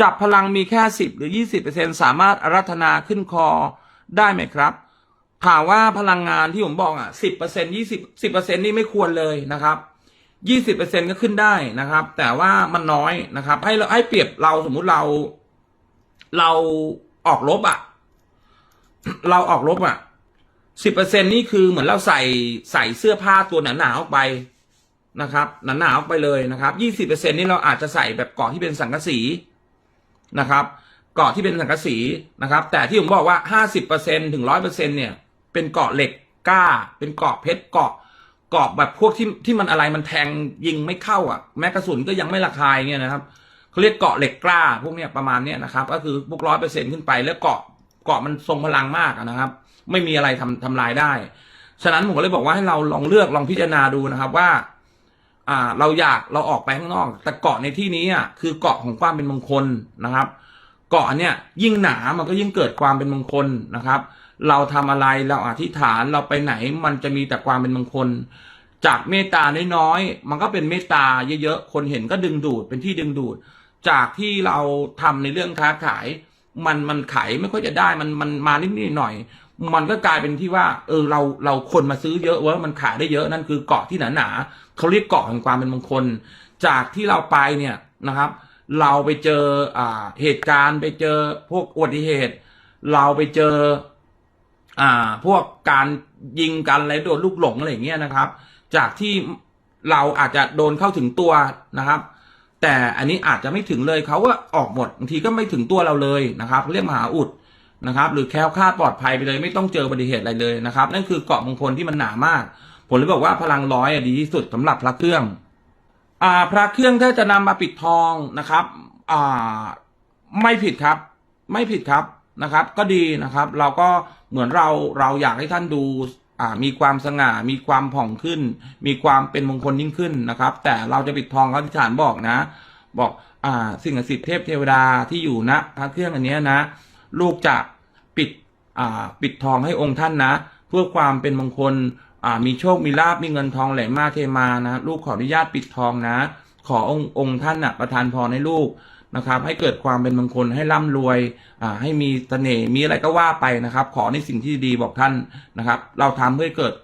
จับพลังมีแค่สิบหรือยี่สิบเปอร์เซ็นสามารถอารัธนาขึ้นคอได้ไหมครับ ถามว่าพลังงานที่ผมบอกอะสิบเปอร์เซ็นยี่สิบสิบเปอร์เซ็นนี่ไม่ควรเลยนะครับยี่สิบเปอร์เซ็นก็ขึ้นได้นะครับ แต่ว่ามันน้อยนะครับ ให้เราให้เปรียบเราสมมุติเรา เราออกรบอะ เราออกรบอะสิบเปอร์เซ็นนี่คือเหมือนเราใส่ใส่เสื้อผ้าตัวหนาๆออกไปนะครับหนาๆออกไปเลยนะครับยี่สิบเปอร์เซ็นนี่เราอาจจะใส่แบบเกาะที่เป็นสังกะสี นะครับเกาะที่เป็นสังกะสีนะครับ แต่ที่ผมบอกว่าห้าสิบเปอร์เซ็นถึงร้อยเปอร์เซ็นเนี่ย เป็นเกาะเหล็กกล้า เป็นเกาะเพชรเกาะเกาะแบบพวกที่ที่มันอะไรมันแทงยิงไม่เข้าอะ แม้กระสุนก็ยังไม่ระคายเนี่ยนะครับเขาเรียกเกาะเหล็กกล้า พวกเนี้ยประมาณเนี้ยนะครับ ก็คือพวกร้อยเปอร์เซ็นขึ้นไปแล้วเกาะเกาะมันทรงพลังมากนะครับ ไม่มีอะไรทำทำลายได้ ฉะนั้นผมก็เลยบอกว่าให้เราลองเลือกลองพิจารณาดูนะครับว่า อ่าเราอยากเราออกไปข้างนอก แต่เกาะในที่นี้อะคือเกาะของความเป็นมงคลนะครับ เกาะเนี่ยยิ่งหนามันก็ยิ่งเกิดความเป็นมงคลนะครับ เราทำอะไรเราอธิษฐานเราไปไหนมันจะมีแต่ความเป็นมงคล จากเมตตาน้อยๆมันก็เป็นเมตตาเยอะๆคนเห็นก็ดึงดูดเป็นที่ดึงดูด จากที่เราทำในเรื่องค้าขาย มันมันขายไม่ค่อยจะได้มันมันมานิดๆหน่อยๆ มันก็กลายเป็นที่ว่า เออเราเราคนมาซื้อเยอะเว่ามันขายได้เยอะนั่นคือเกาะที่หนาๆเขาเรียกเกาะแห่งความเป็นมงคล จากที่เราไปเนี่ยนะครับ เราไปเจออ่าเหตุการณ์ไปเจอพวกอุบัติเหตุ เราไปเจอ อ่า พวกการยิงกันอะไรโดนลูกหลงอะไรอย่างเงี้ยนะครับ จากที่เราอาจจะโดนเข้าถึงตัวนะครับ แต่อันนี้อาจจะไม่ถึงเลยเขาก็ออกหมดบางทีก็ไม่ถึงตัวเราเลยนะครับเรียกมหาอุด นะครับหรือแคล้วคลาดปลอดภัยไปเลยไม่ต้องเจออุบัติเหตุอะไรเลยนะครับนั่นคือเกาะมงคลที่มันหนามาก ผมเลยบอกว่าพลังร้อยดีที่สุดสำหรับพระเครื่องอ่าพระเครื่องถ้าจะนำมาปิดทองนะครับอ่าไม่ผิดครับ ไม่ผิดครับนะครับ ก็ดีนะครับ เราก็เหมือนเราเราอยากให้ท่านดูอ่ามีความสง่ามีความผ่องขึ้น มีความเป็นมงคลยิ่งขึ้นนะครับ แต่เราจะปิดทองเขาที่ฐานบอกนะ บอกอ่าสิ่งศักดิ์สิทธิ์เทพเทวดาที่อยู่ณพระเครื่องอันนี้นะ ลูกจะปิดปิดทองให้องค์ท่านนะ เพื่อความเป็นมงคลมีโชคมีลาบมีเงินทองไหลมาเทมานะ ลูกขออนุญาตปิดทองนะ ขอองค์องค์ท่านนะประทานพรให้ลูกนะครับ ให้เกิดความเป็นมงคลให้ร่ำรวยให้มีเสน่ห์มีอะไรก็ว่าไปนะครับ ขอในสิ่งที่ดีบอกท่านนะครับ เราทำเพื่อเกิด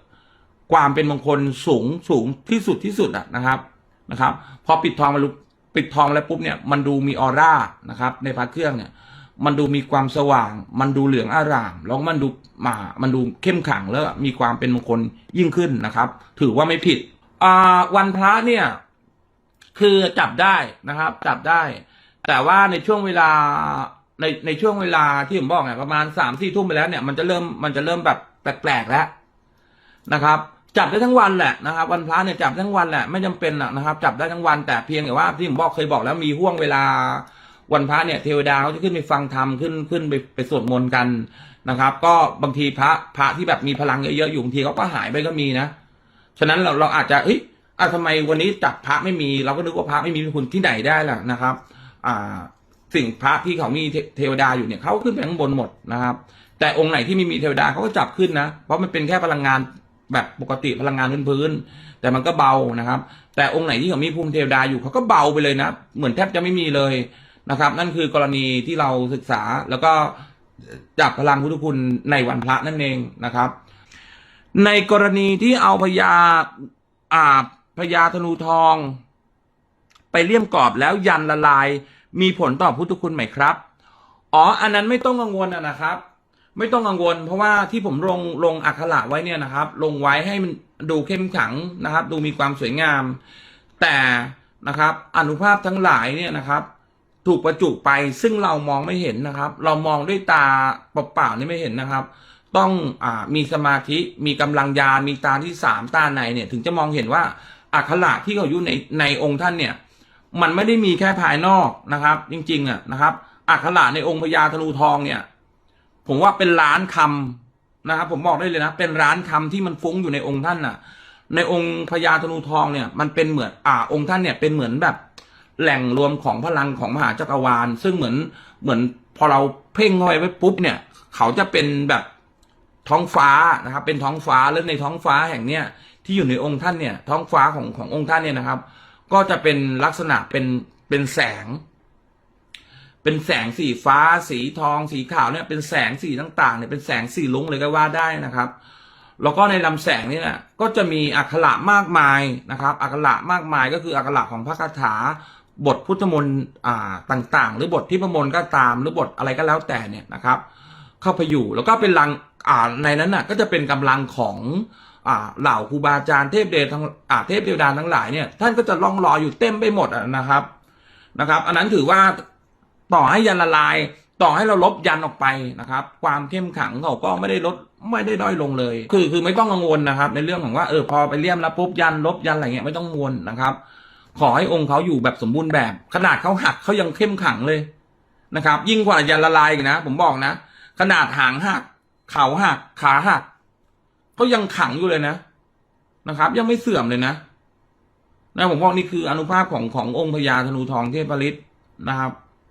ความเป็นมงคลสูงสูงที่สุดที่สุดอะนะครับนะครับ พอปิดทองมาลุปิดทองแล้วปุ๊บเนี่ยมันดูมีออร่านะครับ ในพระเครื่องเนี่ย มันดูมีความสว่าง มันดูเหลืองอาราม แล้วมันดูมามันดูเข้มขังแล้วมีความเป็นมงคลยิ่งขึ้นนะครับ ถือว่าไม่ผิดอ่าวันพระเนี่ย คือจับได้นะครับ จับได้ แต่ว่าในช่วงเวลาในในช่วงเวลาที่ผมบอกเนี่ยประมาณสามสี่ทุ่มไปแล้วเนี่ยมันจะเริ่มมันจะเริ่มแบบแปลกๆแล้วนะครับ จับได้ทั้งวันแหละนะครับ วันพระเนี่ยจับทั้งวันแหละไม่จำเป็นนะครับ จับได้ทั้งวันแต่เพียงแต่ว่าที่ผมบอกเคยบอกแล้วมีห่วงเวลา วันพระเนี่ยเทวดาเขาจะขึ้นไปฟังธรรมขึ้นขึ้นไปไปสวดมนต์กันนะครับ ก็บางทีพระพระที่แบบมีพลังเยอะๆอยู่บางทีเขาก็หายไปก็มีนะฉะนั้นเราเราอาจจะเอ้ยอะทำไมวันนี้จับพระไม่มี เราก็นึกว่าพระไม่มีคุณที่ไหนได้ล่ะนะครับ อ่าสิ่งพระที่เขามีเทเทวดาอยู่เนี่ยเขาขึ้นไปข้างบนหมดนะครับ แต่องค์ไหนที่ไม่มีเทวดาเขาก็จับขึ้นนะ เพราะมันเป็นแค่พลังงานแบบปกติพลังงานพื้นๆแต่มันก็เบานะครับ แต่องค์ไหนที่เขามีภูมิเทวดาอยู่เขาก็เบาไปเลยนะ เหมือนแทบจะไม่มีเลย นะครับ นั่นคือกรณีที่เราศึกษาแล้วก็จับพลังพุทธคุณในวันพระนั่นเองนะครับ ในกรณีที่เอาพญาอ่าพญาธนูทอง ไปเลี่ยมกรอบแล้วยันละลาย มีผลต่อพุทธคุณไหมครับ อ๋อ อันนั้นไม่ต้องกังวลอะนะครับ ไม่ต้องกังวล เพราะว่าที่ผมลงลงอักขระไว้เนี่ยนะครับ ลงไว้ให้มันดูเข้มขังนะครับ ดูมีความสวยงาม แต่นะครับ อนุภาพทั้งหลายเนี่ยนะครับ ถูกประจุไปซึ่งเรามองไม่เห็นนะครับ เรามองด้วยตาเปล่าๆนี่ไม่เห็นนะครับ ต้องอมีสมาธิมีกำลังญามีตาที่สามตาในเนี่ย ถึงจะมองเห็นว่าอักขระที่เขาอยู่ในในองค์ท่านเนี่ย มันไม่ได้มีแค่ภายนอกนะครับ จริงๆอะนะครับอักขระในองค์พญาธนูทองเนี่ย ผมว่าเป็นล้านคำนะครับ ผมบอกได้เลยนะเป็นล้านคำที่มันฟุ้งอยู่ในองค์ท่านน่ะ ในองค์พญาธนูทองเนี่ย มันเป็นเหมือนอ่าองค์ท่านเนี่ยเป็นเหมือนแบบ แหล่งรวมของพลังของมหาจักรวาล ซึ่งเหมือนเหมือนพอเราเพ่งเข้าไปไว้ปุ๊บเนี่ย เขาจะเป็นแบบท้องฟ้านะครับ เป็นท้องฟ้าแล้วในท้องฟ้าแห่งเนี้ยที่อยู่ในองค์ท่านเนี่ย ท้องฟ้าของขององค์ท่านเนี่ยนะครับ ก็จะเป็นลักษณะเป็นเป็นแสง เป็นแสงสีฟ้า สีทอง สีขาวเนี่ยเป็นแสงสีต่างๆเนี่ยเป็นแสงสีลุ้งเลยก็ว่าได้นะครับแล้วก็ในลำแสงนี่นะก็จะมีอักขระมากมายนะครับ อักขระมากมายก็คืออักขระของพระคาถา บทพุทธมนต์ต่างๆ หรือบทที่พระมน์ก็ตามหรือบทอะไรก็แล้วแต่เนี่ยนะครับ เข้าไปอยู่แล้วก็เป็นลังในนั้นน่ะก็จะเป็นกำลังของอเหล่าครูบาอาจารย์เทพเดชทั้งเทพเทวดานทั้งหลายเนี่ยท่านก็จะล่องลอยอยู่เต็มไปหมดนะครับนะครับ อันนั้นถือว่าต่อให้ยันละลาย ต่อให้เราลบยันออกไปนะครับ ความเข้มขังเขาก็ไม่ได้ลดไม่ได้ด้อยลงเลย คือคือไม่ต้องกังวลนะครับ ในเรื่องของว่าเออพอไปเลี่ยมแล้วปุ๊บยันลบยันอะไรเงี้ยไม่ต้องกังวลนะครับ ขอให้องค์เขาอยู่แบบสมบูรณ์แบบ ขนาดเขาหักเขายังเข้มขังเลยนะครับ ยิ่งกว่ายันละลายอีกนะ ผมบอกนะ ขนาดหางหักเขาหักขาหักเขายังขังอยู่เลยนะนะครับ ยังไม่เสื่อมเลยนะนะผมบอกนี่คืออนุภาพของขององค์พญาธนูทองเทพฤทธิ์นะครับ